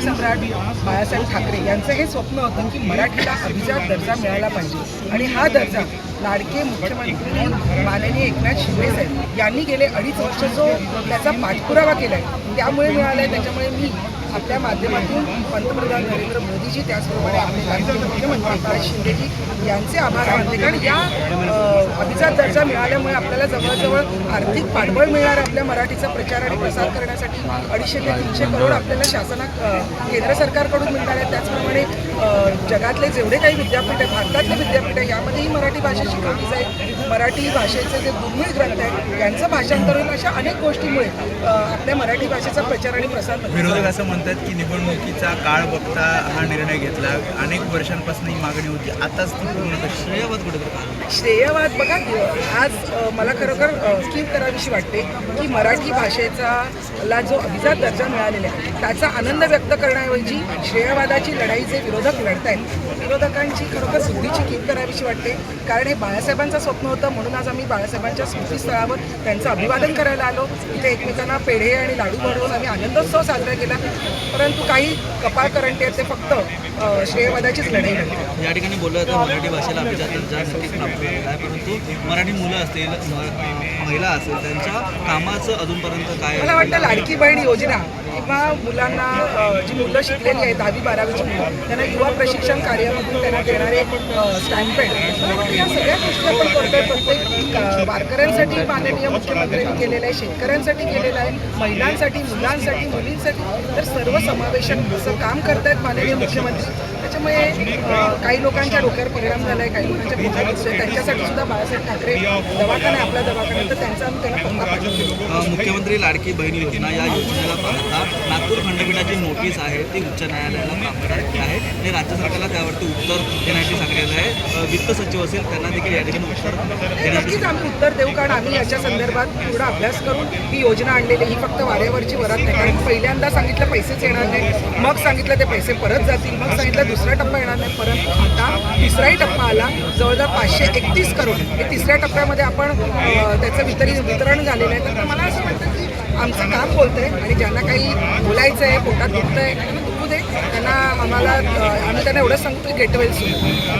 सम्राट बाळासाहेब ठाकरे यांचं हे स्वप्न होतं की मराठीला अभिजात दर्जा मिळाला पाहिजे. आणि हा दर्जा लाडके मुख्यमंत्री माननीय एकनाथ शिंदे साहेब यांनी गेले अडीच वर्ष जो त्याचा पाठपुरावा केला आहे त्यामुळे मिळाला आहे त्याच्यामुळे मी आपल्या माध्यमातून पंतप्रधान नरेंद्र मोदीजी त्याचप्रमाणे आपले मुख्यमंत्री एकनाथ शिंदेजी यांचे आभार मानते कारण या अभिजात दर्जा मिळाल्यामुळे आपल्याला जवळजवळ आर्थिक पाठबळ मिळणार आपल्या मराठीचा प्रचार आणि प्रसार करण्यासाठी. अडीचशे ते तीनशे करोड आपल्याला शासना केंद्र सरकारकडून मिळणार आहे. त्याचप्रमाणे जगातले जेवढे काही विद्यापीठ आहे भारतातले विद्यापीठ आहे यामध्येही मराठी भाषा Vous avez मराठी भाषेचे जे दुर्मिळ ग्रंथ आहेत यांचं भाषांतर होईल अशा अनेक गोष्टीमुळे आपल्या मराठी भाषेचा प्रचार आणि प्रसार विरोधक असं म्हणतात की निवडणुकीचा काळ बघता हा निर्णय घेतला. अनेक वर्षांपासून ही मागणी होती. आताच ती पूर्ण श्रेयवाद कुठे श्रेयवाद बघा आज मला खरोखर कीव करावीशी वाटते की मराठी भाषेचा ला जो अभिजात दर्जा मिळालेला आहे त्याचा आनंद व्यक्त करण्याऐवजी श्रेयवादाची लढाई जे विरोधक लढत आहेत विरोधकांची खरोखर बुद्धीची कीव करावीशी वाटते. कारण हे बाळासाहेबांचं स्वप्न होतं. म्हणून आज आम्ही बाळासाहेबांच्या स्मृतीस्थळावर त्यांचं अभिवादन करायला आलो. इथे एकमेकांना पेढे आणि लाडू बनवून आम्ही आनंदोत्सव साजरा केला. परंतु काही कपाळ करंटे आहेत ते फक्त श्रेयवादाचीच लढाई लढतात या ठिकाणी बोललं जातं मराठी भाषेला अभिजात दर्जा नक्कीच आहे. परंतु मराठी मुलं असतील महिला असेल त्यांच्या कामाचं अजूनपर्यंत काय मला वाटतं लाडकी बहीण योजना किंवा मुलांना जी मुलं शिकलेली आहेत दहावी बारावीची मुलं त्यांना युवा प्रशिक्षण कार्यामधून त्यांना देणारे स्टँडपेड या सगळ्या गोष्टी आपण करतोय प्रत्येक वारकऱ्यांसाठी माननीय मुख्यमंत्र्यांनी केलेलं आहे शेतकऱ्यांसाठी केलेलं आहे महिलांसाठी मुलांसाठी मुलींसाठी. तर सर्व समावेशक असं काम करतायत माननीय मुख्यमंत्री. त्याच्यामुळे काही लोकांच्या डोक्यावर परिणाम झाला आहे काही लोकांच्या पोटात दिसतोय. त्यांच्यासाठी सुद्धा बाळासाहेब ठाकरे दवाखाना आपला दवाखाना तर त्यांचा आम्ही त्यांना पत्ता पाठवतो. मुख्यमंत्री लाडकी बहीण योजना या योजनेला पाहता नागपूर खंडपीठाची नोटीस आहे ती उच्च न्यायालयाला झालेली आहे. आणि राज्य सरकारला त्यावरती उत्तर देण्याची सांगितलेलं आहे. वित्त सचिव असेल त्यांना देखील या ठिकाणी उत्तर नक्कीच आम्ही उत्तर देऊ कारण आम्ही याच्या संदर्भात पूर्ण अभ्यास करून ही योजना आणलेली ही फक्त वाऱ्यावरची वरात नाही कारण पहिल्यांदा सांगितलं पैसेच येणार नाही. मग सांगितलं ते पैसे परत जातील मग सांगितलं दुसरा टप्पा येणार नाही. परंतु आता तिसराही टप्पा आला. जवळजवळ पाचशे एकतीस करोड. हे तिसऱ्या टप्प्यामध्ये आपण त्याचं वितरी वितरण झालेलं आहे. तर मला असं वाटतं की आमचं काम बोलतंय आणि ज्यांना काही बोलायचं आहे पोटात दुखतंय आहे दुखू दे. त्यांना आम्हाला आम्ही त्यांना एवढंच सांगतो की गेटवेल सुरू